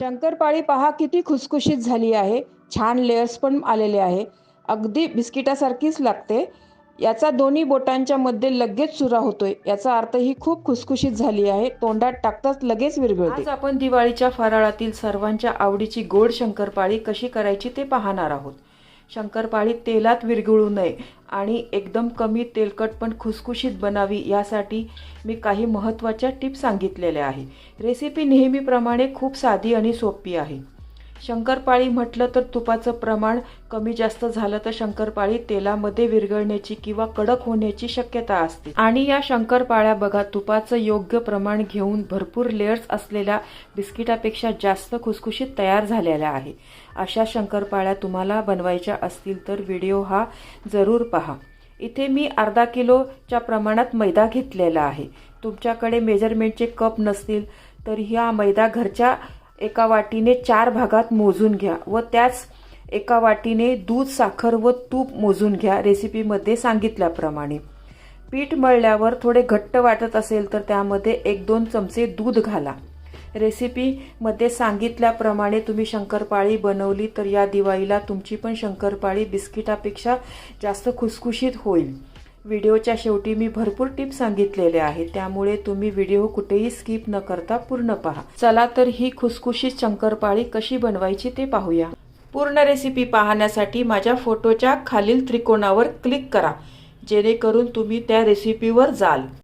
शंकरपाळी पहा किती खुसखुशीत झाली आहे. छान लेयर्स पण आलेले आहे. अगदी बिस्किटासारखीच लागते. याचा दोन्ही बोटांच्या मध्ये लगेच चुरा होतोय. याचा अर्थ ही खूप खुसखुशीत झाली आहे. तोंडात टाकताच लगेच विरघळते. आज आपण दिवाळीच्या फराळातील सर्वांच्या आवडीची गोड शंकरपाळी कशी करायची ते पाहणार आहोत. शंकरपाळी तेलात विरघळू नये आणि एकदम कमी तेलकट पण खुसखुशीत बनावी यासाठी मी काही महत्त्वाच्या टिप्स सांगितलेल्या आहे रेसिपी नेहमीप्रमाणे खूप साधी आणि सोपी आहे. शंकरपाळी म्हटलं तर तुपाचं प्रमाण कमी जास्त झालं तर शंकरपाळी तेलामध्ये विरघळण्याची किंवा कडक होण्याची शक्यता असते. आणि या शंकरपाळ्या बघा तुपाचं योग्य प्रमाण घेऊन भरपूर लेयर्स असलेल्या बिस्किटापेक्षा जास्त खुसखुशीत तयार झालेल्या आहे. अशा शंकरपाळ्या तुम्हाला बनवायच्या असतील तर व्हिडिओ हा जरूर पहा. इथे मी अर्धा किलोच्या प्रमाणात मैदा घेतलेला आहे. तुमच्याकडे मेजरमेंटचे कप नसतील तर ह्या मैदा घरच्या एका वाटीने चार भागात मोजून घ्या व त्याच एका वाटीने दूध साखर व तूप मोजून घ्या रेसिपीमध्ये सांगितल्याप्रमाणे. पीठ मळल्यावर थोडे घट्ट वाटत असेल तर त्यामध्ये एक दोन चमचे दूध घाला. रेसिपीमध्ये सांगितल्याप्रमाणे तुम्ही शंकरपाळी बनवली तर या दिवाळीला तुमची पण शंकरपाळी बिस्किटापेक्षा जास्त खुसखुशीत होईल. व्हिडिओच्या शेवटी मी भरपूर टिप्स सांगितलेले आहेत. त्यामुळे तुम्ही व्हिडिओ कुठेही स्किप न करता पूर्ण पहा. चला तर ही खुसखुशीत शंकरपाळी कशी बनवायची ते पाहूया. पूर्ण रेसिपी पाहण्यासाठी माझ्या फोटोच्या खालील त्रिकोणावर क्लिक करा. जेणेकरून तुम्ही त्या रेसिपीवर जाल.